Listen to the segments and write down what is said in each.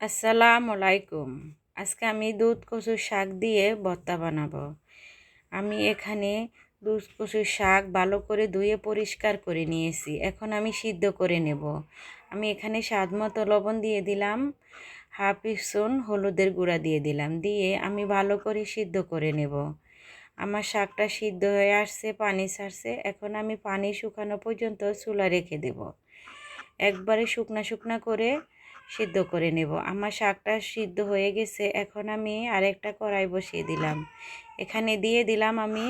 আসসালামু আলাইকুম। আজকে আমি দুধ, কচুর শাক দিয়ে ভর্তা বানাবো। আমি এখানে দুধ, কচুর শাক ভালো করে ধুয়ে পরিষ্কার করে নিয়েছি। এখন আমি সিদ্ধ করে নেব। আমি এখানে স্বাদ মতো লবণ দিয়ে দিলাম। হাফ স্পুন হলুদের গুঁড়া দিয়ে দিলাম। দিয়ে আমি ভালো করে সিদ্ধ করে নেব। আমার শাকটা সিদ্ধ হয়ে আসছে, পানি ছাড়ছে। এখন আমি পানি শুকানো পর্যন্ত চুলা রেখে দেব। একবারে শুকনা শুকনা করে সিদ্ধ করে নেব। আমার শাকটা সিদ্ধ হয়ে গেছে, এখন আমি আরেকটা কড়াই বসিয়ে দিলাম। এখানে দিয়ে দিলাম আমি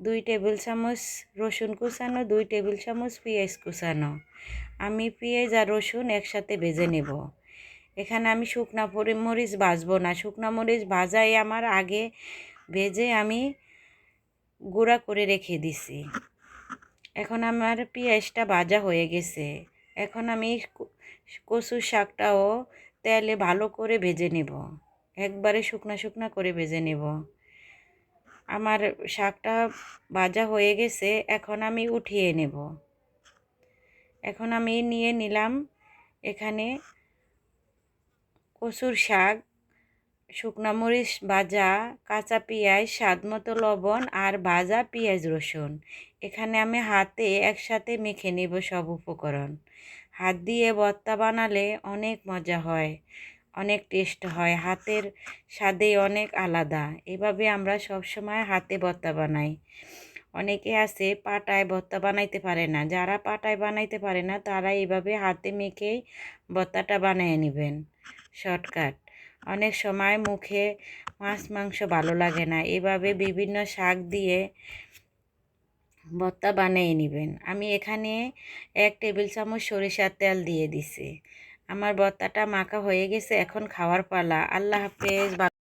দুই টেবিল চামচ রসুন কুচানো, দুই টেবিল চামচ পেঁয়াজ কুচানো। আমি পেঁয়াজ আর রসুন একসাথে ভেজে নেব। এখানে আমি শুকনা মরিচ ভাজবো না। শুকনা মরিচ ভাজাই আমার আগে ভেজে আমি গুঁড়া করে রেখে দিছি। এখন আমার পেঁয়াজটা ভাজা হয়ে গেছে। এখন আমি কচুর শাকটাও তেলে ভালো করে ভেজে নেব। একবারে শুকনা শুকনা করে ভেজে নেব। আমার শাকটা ভাজা হয়ে গেছে, এখন আমি উঠিয়ে নেব। এখন আমি নিয়ে নিলাম এখানে কচুর শাক, শুকনা মরিচ ভাজা, কাঁচা পেঁয়াজ, স্বাদ মতো লবণ আর ভাজা পেঁয়াজ রসুন। এখানে আমি হাতে একসাথে মেখে নেব সব উপকরণ। হাত দিয়ে ভর্তা বানালে অনেক মজা হয়, অনেক টেস্ট হয়। হাতের স্বাদে অনেক আলাদা। এভাবে আমরা সব সময় হাতে ভর্তা বানাই। অনেকে আছে পাটায় ভর্তা বানাইতে পারে না। যারা পাটায় বানাইতে পারে না, তারা এইভাবে হাতে মেখেই ভর্তাটা বানিয়ে নেবেন। শর্টকাট। অনেক সময় মুখে মাছ মাংস ভালো লাগে না। এভাবে বিভিন্ন শাক দিয়ে ভর্তা বানিয়ে নেবেন। আমি এখানে এক টেবিল চামচ সরিষার তেল দিয়ে দিছি। আমার ভর্তাটা মাখা হয়ে গেছে, এখন খাওয়ার পালা। আল্লাহ হাফেজ